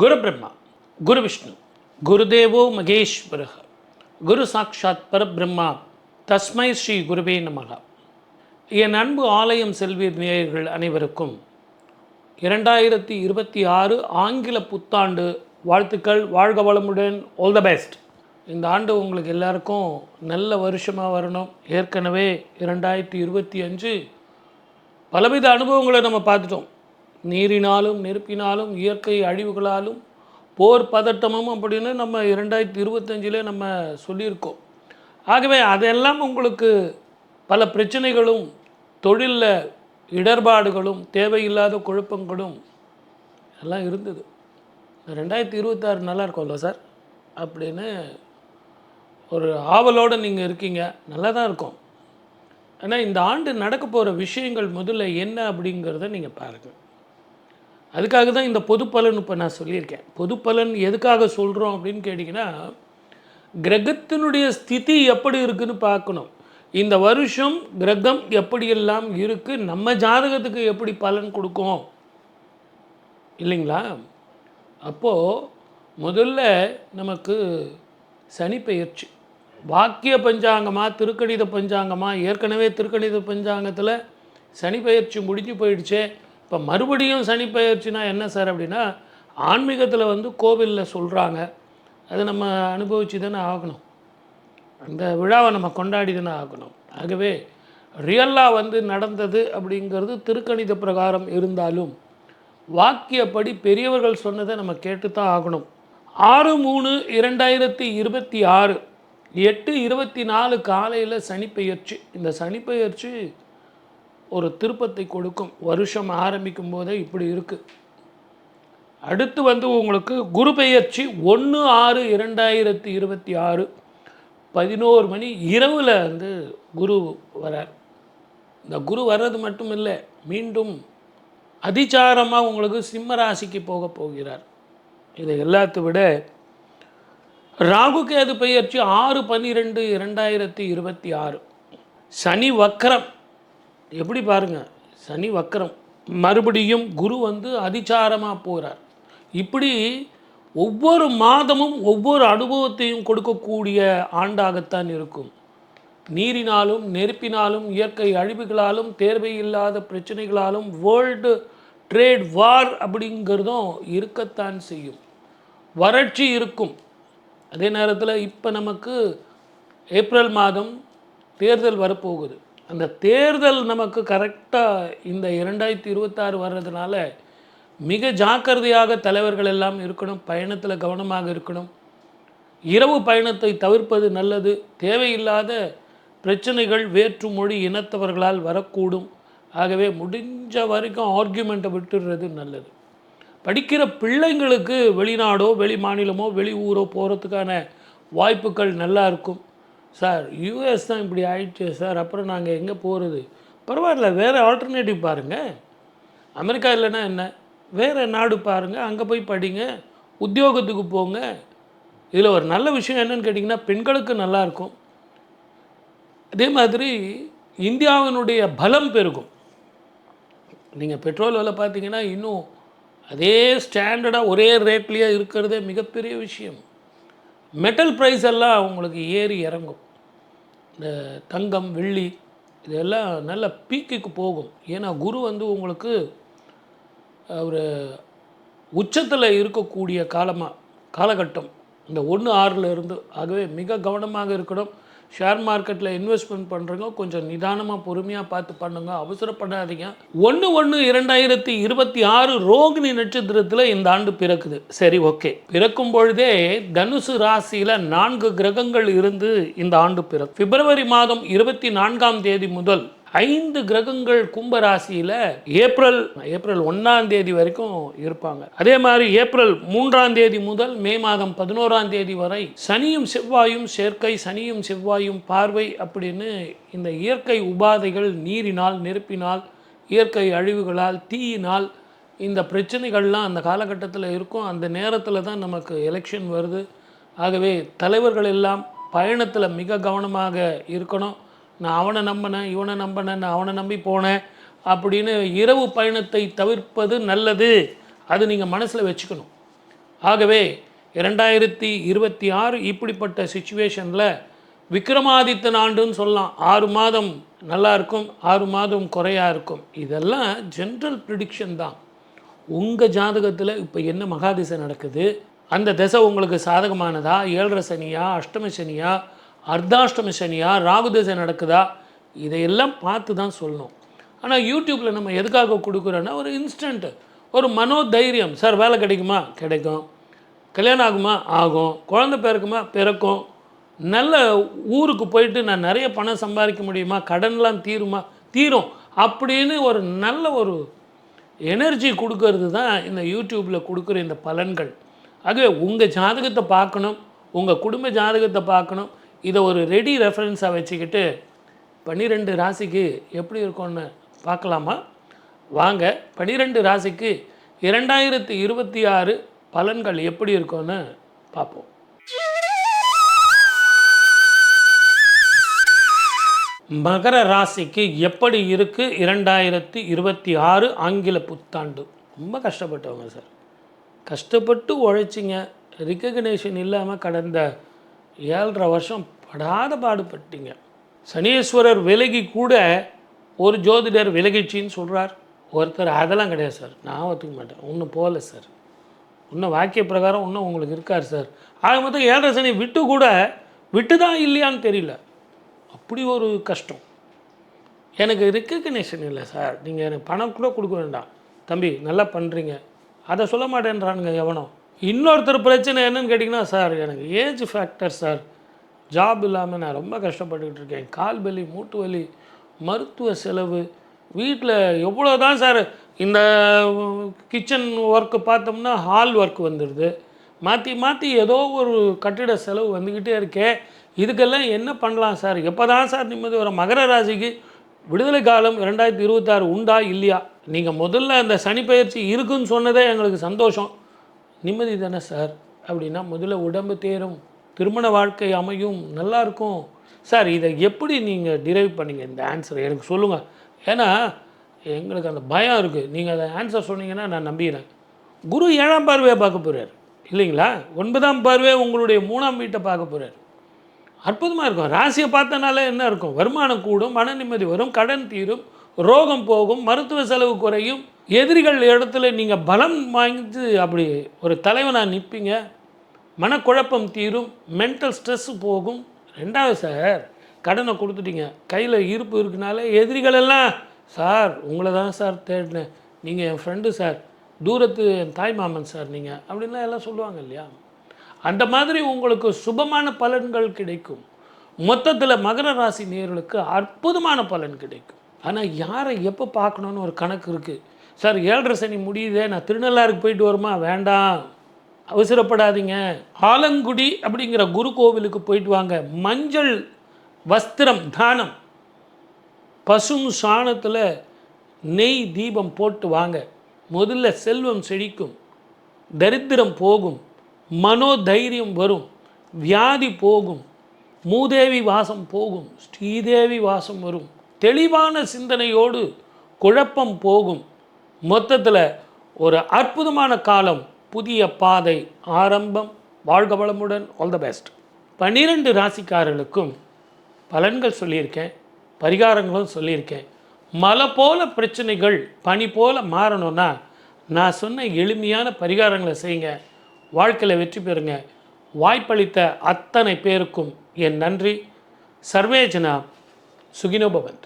குரு பிரம்மா குரு விஷ்ணு குருதேவோ மகேஸ்வர குரு சாட்சாத் பரபிரம்மா தஸ்மை ஸ்ரீ குருவே நமகா என் அன்பு ஆலயம் செல்வீர் நேயர்கள் அனைவருக்கும் இரண்டாயிரத்தி இருபத்தி ஆறு ஆங்கில புத்தாண்டு வாழ்த்துக்கள் வாழ்க வளமுடன் ஆல் த பெஸ்ட் இந்த ஆண்டு உங்களுக்கு எல்லாருக்கும் நல்ல வருஷமாக வரணும். ஏற்கனவே இரண்டாயிரத்தி இருபத்தி அஞ்சு பலவித அனுபவங்களை நம்ம பார்த்துட்டோம். நீரினாலும் நெருப்பினாலும் இயற்கை அழிவுகளாலும் போர் பதட்டமும் அப்படின்னு நம்ம இரண்டாயிரத்தி இருபத்தஞ்சிலே நம்ம சொல்லியிருக்கோம். ஆகவே அதெல்லாம் உங்களுக்கு பல பிரச்சனைகளும் தொழிலில் இடர்பாடுகளும் தேவையில்லாத குழப்பங்களும் எல்லாம் இருந்தது. ரெண்டாயிரத்தி இருபத்தாறு நல்லா இருக்கும்ல சார்? அப்படின்னு ஒரு ஆவலோடு நீங்கள் இருக்கீங்க. நல்லா தான் இருக்கும். ஆனால் இந்த ஆண்டு நடக்க போகிற விஷயங்கள் முதல்ல என்ன அப்படிங்கிறத நீங்கள் பாருங்கள் அதுக்காக தான் இந்த பொது பலன் இப்போ நான் சொல்லியிருக்கேன். பொது பலன் எதுக்காக சொல்கிறோம் அப்படின்னு கேட்டிங்கன்னா கிரகத்தினுடைய ஸ்திதி எப்படி இருக்குன்னு பார்க்கணும். இந்த வருஷம் கிரகம் எப்படியெல்லாம் இருக்குது நம்ம ஜாதகத்துக்கு எப்படி பலன் கொடுக்கும்? இல்லைங்களா? அப்போது முதல்ல நமக்கு சனி பெயர்ச்சி. வாக்கிய பஞ்சாங்கமாக திருக்கணித பஞ்சாங்கமாக ஏற்கனவே திருக்கணித பஞ்சாங்கத்தில் சனி பெயர்ச்சி முடிஞ்சு போயிடுச்சே. இப்போ மறுபடியும் சனி என்ன சார் அப்படின்னா ஆன்மீகத்தில் வந்து கோவிலில் சொல்கிறாங்க அது நம்ம அனுபவிச்சு தானே ஆகணும். அந்த விழாவை நம்ம கொண்டாடி தானே ஆகணும். ஆகவே ரியலாக வந்து நடந்தது அப்படிங்கிறது திருக்கணித பிரகாரம் இருந்தாலும் வாக்கியப்படி பெரியவர்கள் சொன்னதை நம்ம கேட்டு தான் ஆகணும். ஆறு மூணு இரண்டாயிரத்தி இருபத்தி ஆறு எட்டு இருபத்தி நாலு காலையில் சனிப்பெயர்ச்சி இந்த சனிப்பெயர்ச்சி ஒரு திருப்பத்தை கொடுக்கும். வருஷம் ஆரம்பிக்கும் போதே இப்படி இருக்குது அடுத்து வந்து உங்களுக்கு குரு பெயர்ச்சி ஒன்று ஆறு இரண்டாயிரத்தி இருபத்தி ஆறு பதினோரு மணி இரவில் வந்து குரு வரார். இந்த குரு வர்றது மட்டும் இல்லை மீண்டும் அதிச்சாரமாக உங்களுக்கு சிம்ம ராசிக்கு போக போகிறார். இதை எல்லாத்தை விட ராகு கேது பெயர்ச்சி ஆறு பன்னிரெண்டு இரண்டாயிரத்தி இருபத்தி ஆறு. சனி வக்கரம் எப்படி பாருங்கள் சனி வக்கரம். மறுபடியும் குரு வந்து அதிச்சாரமாக போகிறார் இப்படி ஒவ்வொரு மாதமும் ஒவ்வொரு அனுபவத்தையும் கொடுக்கக்கூடிய ஆண்டாகத்தான் இருக்கும். நீரினாலும் நெருப்பினாலும் இயற்கை அழிவுகளாலும் தேர்வை இல்லாத பிரச்சனைகளாலும் வேர்ல்டு ட்ரேட் வார் அப்படிங்கிறதும் இருக்கத்தான் செய்யும். வறட்சி இருக்கும். அதே நேரத்தில் இப்போ நமக்கு ஏப்ரல் மாதம் தேர்தல் வரப்போகுது. அந்த தேர்தல் நமக்கு கரெக்டாக இந்த இரண்டாயிரத்தி இருபத்தாறு வர்றதுனால மிக ஜாக்கிரதையாக தலைவர்கள் எல்லாம் இருக்கணும் பயணத்தில் கவனமாக இருக்கணும். இரவு பயணத்தை தவிர்ப்பது நல்லது. தேவையில்லாத பிரச்சனைகள் வேற்று மொழி இனத்தவர்களால் வரக்கூடும். ஆகவே முடிஞ்ச வரைக்கும் ஆர்கியூமெண்ட்டை விட்டுடுறது நல்லது. படிக்கிற பிள்ளைங்களுக்கு வெளிநாடோ வெளி மாநிலமோ வெளி ஊரோ போகிறதுக்கான வாய்ப்புகள் நல்லா இருக்கும். சார் யூஎஸ் தான் இப்படி ஆயிடுச்சு சார் அப்புறம் நாங்கள் எங்கே போகிறது பரவாயில்ல வேறு ஆல்டர்னேட்டிவ் பாருங்கள் அமெரிக்கா இல்லைன்னா என்ன? வேறு நாடு பாருங்கள் அங்கே போய் படிங்க உத்தியோகத்துக்கு போங்க. இதில் ஒரு நல்ல விஷயம் என்னன்னு கேட்டிங்கன்னா பெண்களுக்கு நல்லாயிருக்கும் அதே மாதிரி இந்தியாவினுடைய பலம் பெருகும். நீங்கள் பெட்ரோல் விலை பார்த்தீங்கன்னா இன்னும் அதே ஸ்டாண்டர்டாக ஒரே ரேட்லேயே இருக்கிறதே மிகப்பெரிய விஷயம். மெட்டல் ப்ரைஸ் எல்லாம் உங்களுக்கு ஏறி இறங்கும். இந்த தங்கம் வெள்ளி இதெல்லாம் நல்ல பீக்குக்கு போகும். ஏன்னா குரு வந்து உங்களுக்கு ஒரு உச்சத்தில் இருக்கக்கூடிய காலமாக காலகட்டம். இந்த ஒன்று ஆறில் இருந்து ஆகவே மிக கவனமாக இருக்கணும். ஷேர் மார்க்கெட்டில் இன்வெஸ்ட்மெண்ட் பண்ணுறவங்க கொஞ்சம் நிதானமாக பொறுமையாக பார்த்து பண்ணுங்க. அவசரப்படாதீங்க. ஒன்று ஒன்று இரண்டாயிரத்தி இருபத்தி ஆறு ரோகிணி நட்சத்திரத்தில் இந்த ஆண்டு பிறக்குது. சரி ஓகே. பிறக்கும் பொழுதே தனுசு ராசியில் நான்கு கிரகங்கள் இருந்து இந்த ஆண்டு பிறக்கும். பிப்ரவரி மாதம் இருபத்தி நான்காம் தேதி முதல் ஐந்து கிரகங்கள் கும்பராசியில் ஏப்ரல் ஏப்ரல் ஒன்றாம் தேதி வரைக்கும் இருப்பாங்க. அதே மாதிரி ஏப்ரல் மூன்றாம் தேதி முதல் மே மாதம் பதினோராம் தேதி வரை சனியும் செவ்வாயும் சேர்க்கை சனியும் செவ்வாயும் பார்வை அப்படின்னு இந்த இயற்கை உபாதைகள் நீரினால் நெருப்பினால் இயற்கை அழிவுகளால் தீயினால் இந்த பிரச்சனைகள்லாம் அந்த காலகட்டத்தில் இருக்கும். அந்த நேரத்தில் தான் நமக்கு எலெக்ஷன் வருது. ஆகவே தலைவர்கள் எல்லாம் பயணத்தில் மிக கவனமாக இருக்கணும். நான் அவனை நம்பினேன் இவனை நம்பினேன் நான் அவனை நம்பி போனேன் அப்படின்னு இரவு பயணத்தை தவிர்ப்பது நல்லது. அது நீங்கள் மனசில் வச்சுக்கணும். ஆகவே இரண்டாயிரத்தி இருபத்தி ஆறு இப்படிப்பட்ட சுச்சுவேஷனில் விக்ரமாதித்தன் ஆண்டுன்னு சொல்லலாம். ஆறு மாதம் நல்லா இருக்கும் ஆறு மாதம் குறையாக இருக்கும். இதெல்லாம் ஜென்ரல் ப்ரிடிக்ஷன் தான். உங்கள் ஜாதகத்தில் இப்போ என்ன மகாதிசை நடக்குது? அந்த திசை உங்களுக்கு சாதகமானதா? ஏழரை சனியா? அஷ்டம சனியா? அர்த்தாஷ்டமி சனியா ராகுதசை நடக்குதா? இதையெல்லாம் பார்த்து தான் சொல்லணும். ஆனால் யூடியூப்பில் நம்ம எதுக்காக கொடுக்குறோன்னா ஒரு இன்ஸ்டண்ட்டு ஒரு மனோதைரியம். சார் வேலை கிடைக்குமா? கிடைக்கும். கல்யாணம் ஆகுமா? ஆகும். குழந்தை பிறக்குமா? பிறக்கும். நல்ல ஊருக்கு போயிட்டு நான் நிறைய பணம் சம்பாதிக்க முடியுமா? கடன்லாம் தீருமா? தீரும். அப்படின்னு ஒரு நல்ல ஒரு எனர்ஜி கொடுக்கறது தான் இந்த யூடியூப்பில் கொடுக்குற இந்த பலன்கள். ஆகவே உங்கள் ஜாதகத்தை பார்க்கணும். உங்கள் குடும்ப ஜாதகத்தை பார்க்கணும். இதை ஒரு ரெடி ரெஃபரன்ஸாக வச்சுக்கிட்டு பன்னிரெண்டு ராசிக்கு எப்படி இருக்கும்னு பார்க்கலாமா? வாங்க பன்னிரெண்டு ராசிக்கு இரண்டாயிரத்தி இருபத்தி ஆறு பலன்கள் எப்படி இருக்கும்னு பார்ப்போம். மகர ராசிக்கு எப்படி இருக்குது இரண்டாயிரத்தி இருபத்தி ஆறு ஆங்கில புத்தாண்டு? ரொம்ப கஷ்டப்பட்டவங்க சார். கஷ்டப்பட்டு உழைச்சிங்க. ரிகக்னேஷன் இல்லாமல் கடந்த ஏழரை வருஷம் படாத பாடுபட்டீங்க. சனீஸ்வரர் விலகி கூட ஒரு ஜோதிடர் விலகிச்சின்னு சொல்கிறார் ஒருத்தர் அதெல்லாம் கிடையாது சார். நான் ஒத்துக்க மாட்டேன். ஒன்றும் போகல சார். இன்னும் வாக்கிய பிரகாரம் இன்னும் உங்களுக்கு இருக்கார் சார். ஆக மொத்தம் ஏழரை சனி விட்டு கூட விட்டு தான் இல்லையான்னு தெரியல. அப்படி ஒரு கஷ்டம். எனக்கு ரெக்கக்னேஷன் இல்லை சார். நீங்கள் எனக்கு பணம் கூட கொடுக்க வேண்டாம். தம்பி நல்லா பண்ணுறீங்க அதை சொல்ல மாட்டேன்றானுங்க எவனோ. இன்னொருத்தர் பிரச்சனை என்னன்னு கேட்டிங்கன்னா சார் எனக்கு ஏஜ் ஃபேக்டர் சார். ஜாப் இல்லாமல் நான் ரொம்ப கஷ்டப்பட்டுக்கிட்டு இருக்கேன். கால் வலி மூட்டு வலி மருத்துவ செலவு. வீட்டில் எவ்வளோ தான் சார் இந்த கிச்சன் ஒர்க்கு பார்த்தோம்னா ஹால் ஒர்க் வந்துடுது மாற்றி மாற்றி ஏதோ ஒரு கட்டிட செலவு வந்துக்கிட்டே இருக்கே. இதுக்கெல்லாம் என்ன பண்ணலாம் சார்? எப்போ தான் சார் நிம்மதி வரும்? மகர ராசிக்கு விடுதலை காலம் ரெண்டாயிரத்தி இருபத்தாறு உண்டா இல்லையா? நீங்கள் முதல்ல அந்த சனி பயிற்சி இருக்குன்னு சொன்னதே எங்களுக்கு சந்தோஷம். நிம்மதி தானே சார்? அப்படின்னா முதல்ல உடம்பு தேரும். திருமண வாழ்க்கை அமையும் நல்லா இருக்கும். சார் இதை எப்படி நீங்கள் டிரைவ் பண்ணீங்க? இந்த ஆன்சரை எனக்கு சொல்லுங்கள் ஏன்னா எங்களுக்கு அந்த பயம் இருக்குது நீங்கள் அதை ஆன்சர் சொன்னீங்கன்னா நான் நம்பிக்கிறேன் குரு ஏழாம் பார்வையை பார்க்க போகிறார் இல்லைங்களா? ஒன்பதாம் பார்வையை உங்களுடைய மூணாம் வீட்டை பார்க்க போகிறார் அற்புதமாக இருக்கும். ராசியை பார்த்தனால என்ன இருக்கும்? வருமானம் கூடும் மன நிம்மதி வரும் கடன் தீரும் ரோகம் போகும் மருத்துவ செலவு குறையும். எதிரிகள் இடத்துல நீங்கள் பலம் வாங்கி அப்படி ஒரு தலைவனாக நிற்பீங்க மனக்குழப்பம் தீரும் மென்டல் ஸ்ட்ரெஸ் போகும். ரெண்டாவது சார் கடனை கொடுத்துட்டீங்க. கையில் இருப்பு இருக்குனால எதிரிகள் எல்லாம் சார் உங்களை தான் சார் தேடினேன். நீங்கள் என் ஃப்ரெண்டு சார். தூரத்து என் தாய் மாமன் சார் நீங்கள் அப்படின்லாம் எல்லாம் சொல்லுவாங்க இல்லையா? அந்த மாதிரி உங்களுக்கு சுபமான பலன்கள் கிடைக்கும். மொத்தத்தில் மகர ராசி நேர்களுக்கு அற்புதமான பலன் கிடைக்கும். ஆனால் யாரை எப்போ பார்க்கணுன்னு ஒரு கணக்கு இருக்குது சார் ஏழரை சனி முடியுதே நான் திருநள்ளாருக்கு போயிட்டு வருமா? வேண்டாம். அவசரப்படாதீங்க. ஆலங்குடி அப்படிங்கிற குரு கோவிலுக்கு போயிட்டு வாங்க. மஞ்சள் வஸ்திரம் தானம். பசும் சாணத்தில் நெய் தீபம் போட்டு வாங்க. முதல்ல செல்வம் செழிக்கும். தரித்திரம் போகும். மனோதைரியம் வரும். வியாதி போகும். மூதேவி வாசம் போகும். ஸ்ரீதேவி வாசம் வரும். தெளிவான சிந்தனையோடு குழப்பம் போகும். மொத்தத்தில் ஒரு அற்புதமான காலம். புதிய பாதை ஆரம்பம் வாழ்க வளமுடன் ஆல் த பெஸ்ட் பன்னிரெண்டு ராசிக்காரர்களுக்கும் பலன்கள் சொல்லியிருக்கேன் பரிகாரங்களும் சொல்லியிருக்கேன். மலை போல பிரச்சனைகள் பனி போல மாறணும்னா நான் சொன்ன எளிமையான பரிகாரங்களை செய்யுங்க வாழ்க்கையில் வெற்றி பெறுங்க. வாய்ப்பளித்த அத்தனை பேருக்கும் என் நன்றி. சர்வேஜனா சுகினோபவன்